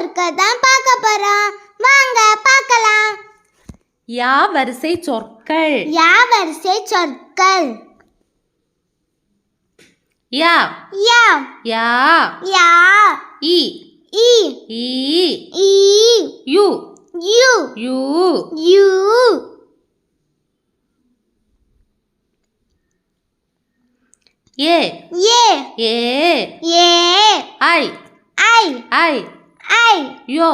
பார்க்க போறோம். வாங்க பார்க்கலாம். யா வரிசை சொற்கள். யா வரிசை சொற்கள். யா. யா. யா. யா. இ இ ஈ. ஈ. யு. யு. யூ. யூ. ஏ. ஏ. ஏ. ஏ. ஐ. ஐ. ஐ. யோ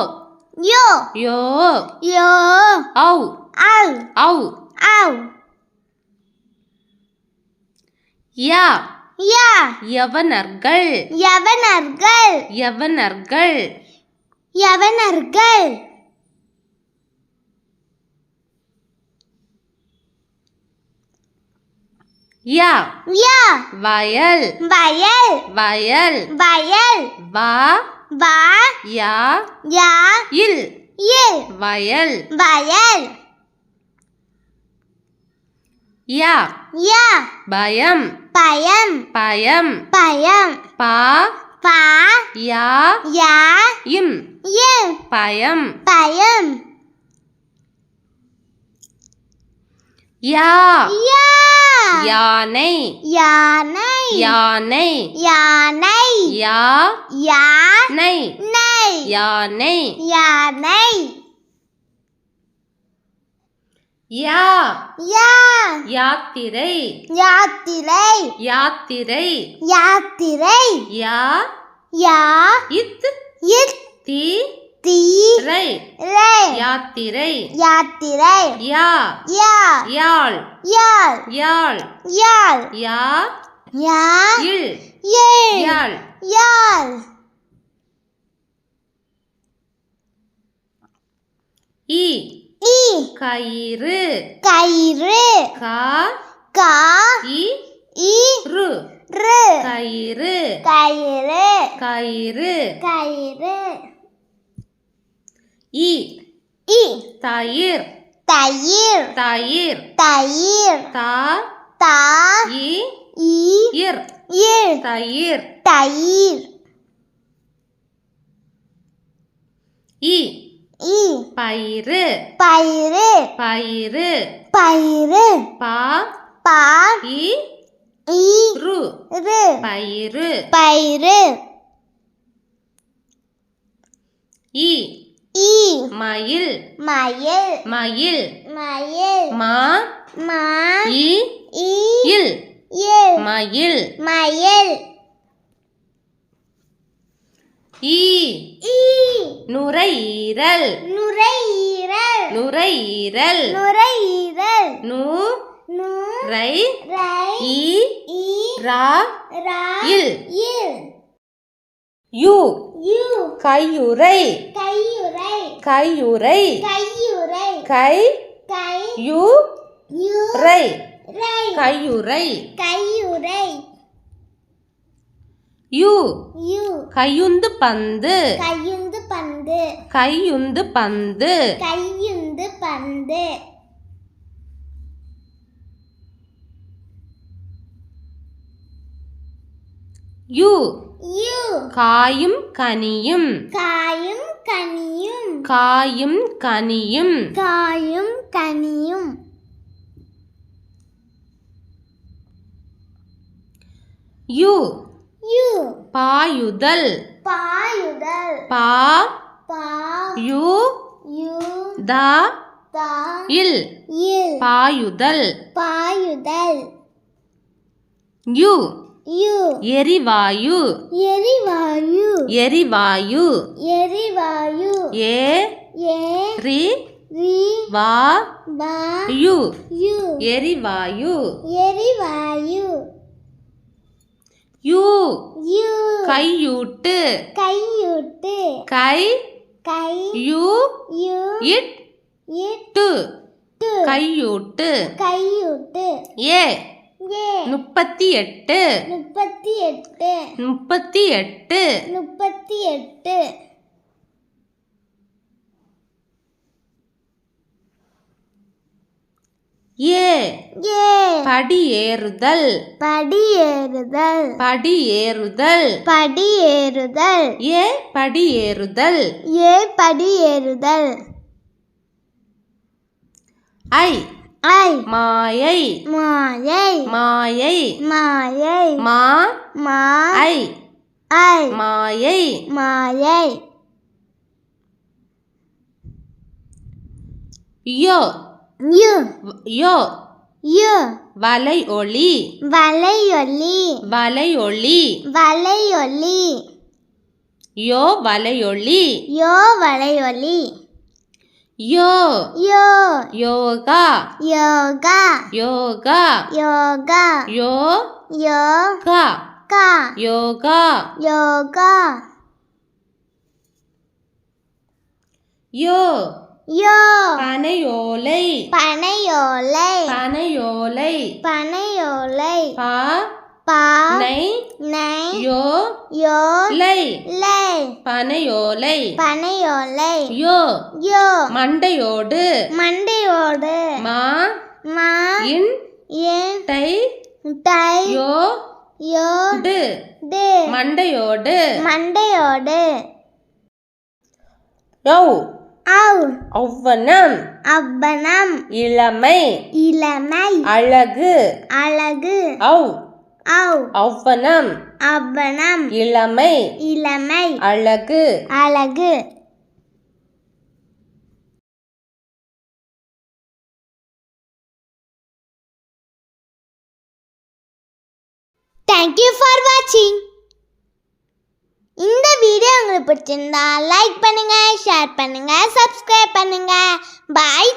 யோ யோ யோ ஔ ஔ ஔ ஔ யா யா யவனர்கள் யவனர்கள் யவனர்கள் யவனர்கள் யா யா வயல் வயல் வயல் வயல் வா வா யா யா இல் இல் வயல் வயல் யா யா பயம் பயம் பயம் பயம் பா பா யா யா இம் இல் பயம் பயம் யா யா யானை. யானை. யானை. யானை. யா. யானை. நை யானை. யானை. யா. யா. யாத்திரை. யாத்திரை. யாத்திரை. யாத்திரை. யா. யா. இத். இத். தி. தி ரை ரை யாத்திரை. யாத்திரை. யா. யா. யாழ். யாழ். யாழ். யாழ். யா. யா. இல். யாழ். யாழ். இ இ கயிறு. கயிறு. கா. கா. இ. இ. ரு. ரு. கயிறு. கயிறு. கயிறு. கயிறு. இ. இ. தயிர். தயிர். தயிர். தயிர். தா. தா. இ. இர். இர். தயிர். தயிர். இ. இ. பயிறு. பயிறு. பயிறு. பயிறு. பா. பா. இ. இ. ரு. ரு. பயிறு. பயிறு. இ. இ மயில். மயில். மயில். மயில். மா. மா. இ இ இல். இல். மயில். மயில். ஈ. ஈ. நுரையீரல். நுரையீரல். நுரையீரல். நுரையீரல். நு. நு ரை. ரை. ஈ. ஈ. ரா. ரா. இல். இல். யு. யு. கையுறை. கையுறை. கையுறை. கையுறை. கை கை யு ரை கையுறை. கையுறை. U U. கையுந்து பந்து. கையுந்து பந்து. கையுந்து பந்து. கையுந்து பந்து. யு. யு. காயும் கனியும். காயும் கனியும். காயும் கனியும். காயும் கனியும். யு. யு. பாயுதல். பாயுதல். பா. பா. யு. யு. த. தா. இல். இல். பாயுதல். பாயுதல். யு. எரிவாயு. எரிவாயு. எரிவாயு. எரிவாயு. ஏ. ஏ. ரி. ரி. வா. பா யு. யு. எரிவாயு. எரிவாயு. யு. யு. கையூட்டு. கையூட்டு. கை. கை. யு. யு. இட். இட்டு கையூட்டு. கையூட்டு. ஏ. முப்பத்தி எட்டு. முப்பத்தி எட்டு. முப்பத்தி எட்டு. முப்பத்தி எட்டு. ஏ. ஏ. படியேறுதல். படியேறுதல். படியேறுதல். படியேறுதல். ஏ. படியேறுதல். ஏ. படியேறுதல். ஐ. ஐ மாயை. மாயை. மாயை. மாயை. மா. மா ஐ. ஐ. மாயை. மாயை. யோ. யு. யோ. யு. வலை ஒளி வலையொலி. வலையொளி வலையொலி. யோ வலையொளி யோ வலையொலி யோ யோ யோகா யோகா யோகா யோகா யோ யோகா கா யோகா யோகா யோ யோ பனையோலை பனையோலை பனையோலை பனையோலை பா பா நை நை யோ யோ லை லை பனையோலை. பனையோலை. யோ. யோ. மண்டையோடு. மண்டையோடு. மா. மா. இன். என். டை. டை. யோ. யோ. டு. டு. மண்டையோடு. மண்டையோடு. யௌ அவ் ஒவ்வனம் அவ்வனம். இளமை. இளமை. அழகு. அழகு. அவ் ஒவ்வனம் அவ்வனம். இளமை. இளமை. அழகு. அழகு. தேங்க்யூ ஃபார் வாட்சிங் இந்த வீடியோ உங்களுக்கு பிடிச்சிருந்தா லைக் பண்ணுங்க ஷேர் பண்ணுங்க சப்ஸ்கிரைப் பண்ணுங்க. பாய்